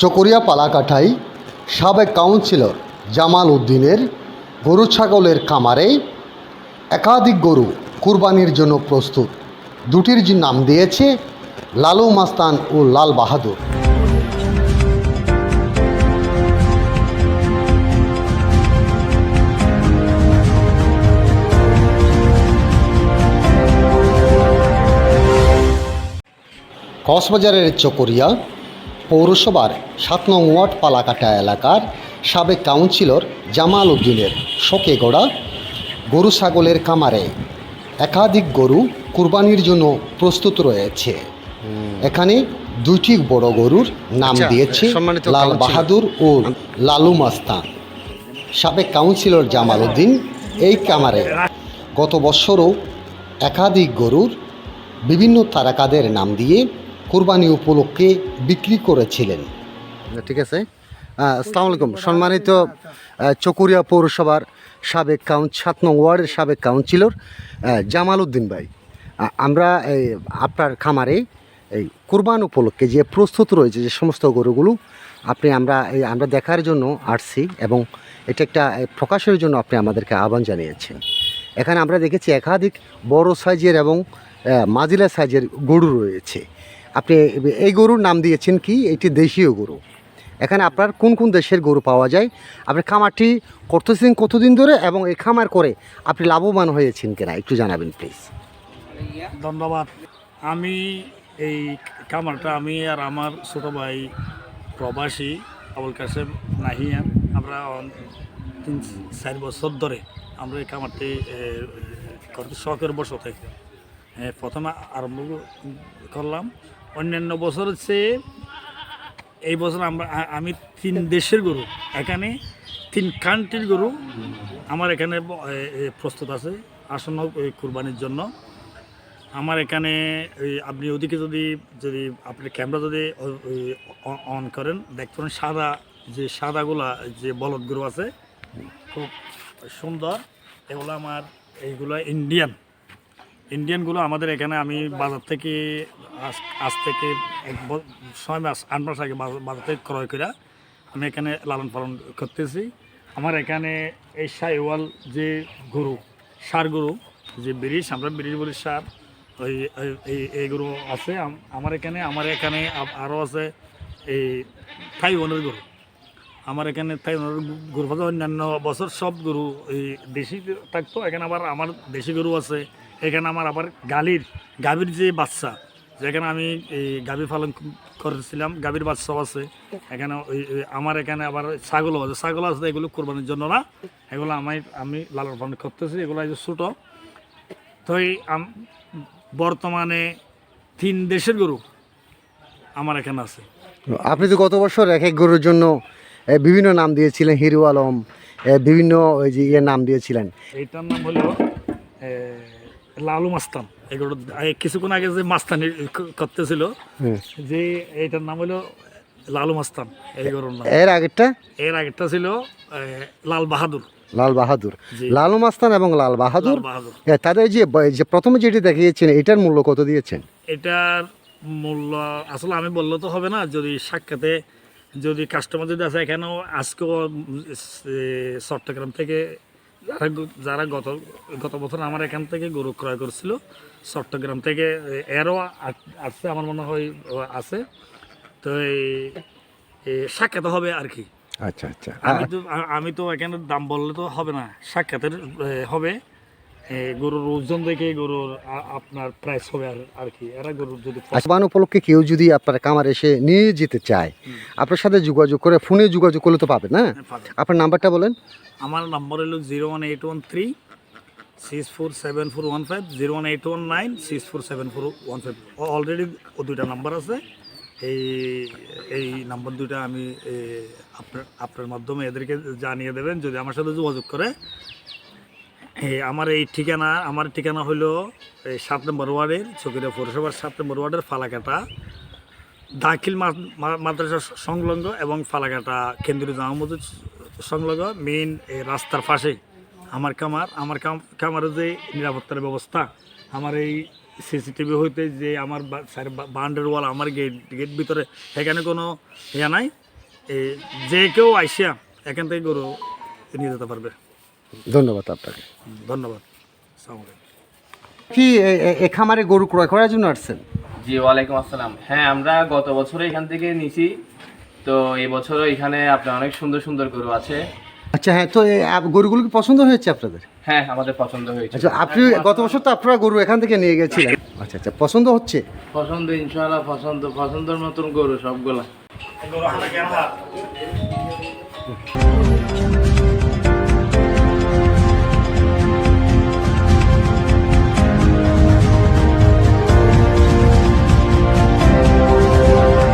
চকরিয়া পালাকাঠাই সাবেক কাউন্সিলর জামাল উদ্দিনের গরু ছাগলের খামারে একাধিক গরু কুরবানির জন্য প্রস্তুত। দুটির যে নাম দিয়েছে লালু মাস্তান ও লাল বাহাদুর। কক্সবাজারের চকরিয়া পৌরসভার সাত নং ওয়ার্ড পালাকাটা এলাকার সাবেক কাউন্সিলর জামাল উদ্দিনের শোকে গড়া গরু ছাগলের কামারে একাধিক গরু কুরবানির জন্য প্রস্তুত রয়েছে। এখানে দুইটি বড় গরুর নাম আচ্ছা, দিয়েছে লাল বাহাদুর ও লালু মাস্তান। সাবেক কাউন্সিলর জামাল উদ্দিন এই কামারে গত বছরও একাধিক গরুর বিভিন্ন তারকাদের নাম দিয়ে কোরবানি উপলক্ষে বিক্রি করেছিলেন। ঠিক আছে। আসসালামু আলাইকুম। সম্মানিত চকুরিয়া পৌরসভার সাবেক কাউন্ট সাত নং ওয়ার্ডের সাবেক কাউন্সিলর জামাল উদ্দিন ভাই। আমরা, এই, আপনার খামারে এই কুরবান উপলক্ষে যে প্রস্তুত রয়েছে যে সমস্ত গরুগুলো, আপনি আমরা, এই, আমরা দেখার জন্য আসছি এবং এটা একটা প্রকাশের জন্য আপনি আমাদেরকে আহ্বান জানিয়েছেন। এখানে আমরা দেখেছি একাধিক বড় সাইজের এবং মাজিলা সাইজের গরু রয়েছে। আপনি এই গরুর নাম দিয়েছেন কি? এটি দেশীয় গরু। এখানে আপনার কোন কোন দেশের গরু পাওয়া যায়? আপনি খামারটি করতেছেন কতদিন ধরে এবং এই খামার করে আপনি লাভবান হয়েছেন কিনা? একটু জানাবেন প্লিজ ধন্যবাদ। আমি এই খামারটা, আমি আর আমার ছোটো ভাই প্রবাসী আবুল কাসেম নাহিয়ান আমরা তিন চার বছর ধরে আমরা এই খামারটি শখের বসতে প্রথমে আরম্ভ করলাম অন্যান্য বছর হচ্ছে, এই বছর আমরা আমি তিন দেশের গরু। এখানে তিন কান্ট্রির গরু আমার এখানে প্রস্তুত আছে আসন্ন কুরবানির জন্য। আমার এখানে আপনি ওদিকে যদি যদি আপনি ক্যামেরা যদি অন করেন, দেখতে পারেন সাদা, যে সাদাগুলা, যে বলদগুলো আছে, খুব সুন্দর। এগুলো আমার, এইগুলো ইন্ডিয়ান ইন্ডিয়ানগুলো আমাদের এখানে আমি বাজার থেকে আজ থেকে এক ছয় মাস, আট মাস আগে বাজার থেকে ক্রয় করে আমি এখানে লালন পালন করতেছি। আমার এখানে এই সাইওয়াল যে গরু, সার গরু, যে ব্রিজ, আমরা ব্রিজ বলি সার, ওই এই এই গরু আছে আমার এখানে আমার এখানে আরও আছে এই থাইওয়ানের গরু। আমার এখানে তাই গরু পাতা অন্যান্য বছর সব গরু এই দেশি থাকতো, এখানে আবার আমার দেশি গরু আছে, এখানে আমার আবার গালির গাভীর যে বাচ্চা, যেখানে আমি এই গাভী পালন করেছিলাম, গাভীর বাচ্চাও আছে, এখানে ওই আমার এখানে আবার ছাগলও আছে, ছাগল আছে, এগুলো কোরবানির জন্য না, এগুলো আমি আমি লালন পালন করতেছি, এগুলো এই যে ছোটো। তো এই বর্তমানে তিন দেশের গরু আমার এখানে আছে। আপনি তো গত বছর এক এক গরুর জন্য বিভিন্ন নাম দিয়েছিলেন হিরু আলম বিভিন্ন ওই যে ইয়ে নাম দিয়েছিলেন। এইটার নাম হলো লালু মাস্তান। এগুলো কিছুক্ষণ আগে যে মাস্তানি করতেছিল যে এইটার নাম হলো লালু মাস্তান নাম। এর আগেরটা? এর আগেরটা ছিল লাল বাহাদুর। লাল বাহাদুর। লালু মাস্তান এবং লাল বাহাদুর? তাদের যে যে প্রথমে যেটি দেখিয়েছেন এটার মূল্য কত দিয়েছেন? এটার মূল্য আসলে আমি বললে তো হবে না যদি সাক্ষাতে যদি কাস্টমার যদি আছে এখানেও আজকেও চট্টগ্রাম থেকে যারা যারা গত গত বছর আমার এখান থেকে গরু ক্রয় করছিল চট্টগ্রাম থেকে এরও আছে আমার মনে হয় আছে। তো এই এ, সাক্ষাতে হবে আর কি। আচ্ছা আচ্ছা। আমি তো আমি তো এখানে দাম বললে তো হবে না সাক্ষাতের হবে। গরুর ওজন দেখে গরুর আপনার প্রাইস হবে আর আর কি। এরা গরুর যদি আসবান উপলক্ষে কেউ যদি আপনার কামার এসে নিয়ে যেতে চায় আপনার সাথে যোগাযোগ করে ফোনে যোগাযোগ করলে তো পাবেন না? আপনার নাম্বারটা বলেন। আমার নম্বর হলো zero one eight one three six four seven four one five zero one eight one nine six four seven four one five. Already ও দুইটা নাম্বার আছে। এই এই নাম্বার দুইটা আমি আপনার আপনার মাধ্যমে এদেরকে জানিয়ে দেবেন যদি আমার সাথে যোগাযোগ করে আমার এই ঠিকানা, আমার ঠিকানা হলো এই সাত নম্বর ওয়ার্ডের, চকিরা পৌরসভার সাত নম্বর ওয়ার্ডের ফালাকাটা, দাখিল মাদ্রাসা সংলগ্ন এবং ফালাকাটা কেন্দ্রীয় জামা মসজিদ সংলগ্ন মেইন এই রাস্তার পাশে আমার কামার আমার কাম- কামারের যে নিরাপত্তার ব্যবস্থা, আমার এই সিসিটিভি হইতে যে আমার বাউন্ডারি ওয়াল, আমার গেট গেট ভিতরে, সেখানে কোনো ইয়া নাই। যে কেউ আইসিয়া এখান থেকে গরু নিয়ে যেতে পারবে। ধন্যবাদ আপনাকে। ধন্যবাদ। কি এ- খামারে গরু ক্রয় করার জন্য আসছেন? জি ওয়ালাইকুম আসসালাম। হ্যাঁ আমরা গত বছর এখান থেকে নিছি। তো এই বছরও এখানে আপনার অনেক সুন্দর সুন্দর গরু আছে। আচ্ছা হ্যাঁ তো গরুগুলো কি পছন্দ হয়েছে আপনাদের? হ্যাঁ আমাদের পছন্দ হয়েছে। আচ্ছা আপনি গত বছর তো আপনারা গরু এখান থেকে নিয়ে গেছিলেন। আচ্ছা আচ্ছা পছন্দ হচ্ছে? পছন্দ ইনশাআল্লাহ পছন্দ। পছন্দের মতন গরু সবগুলা।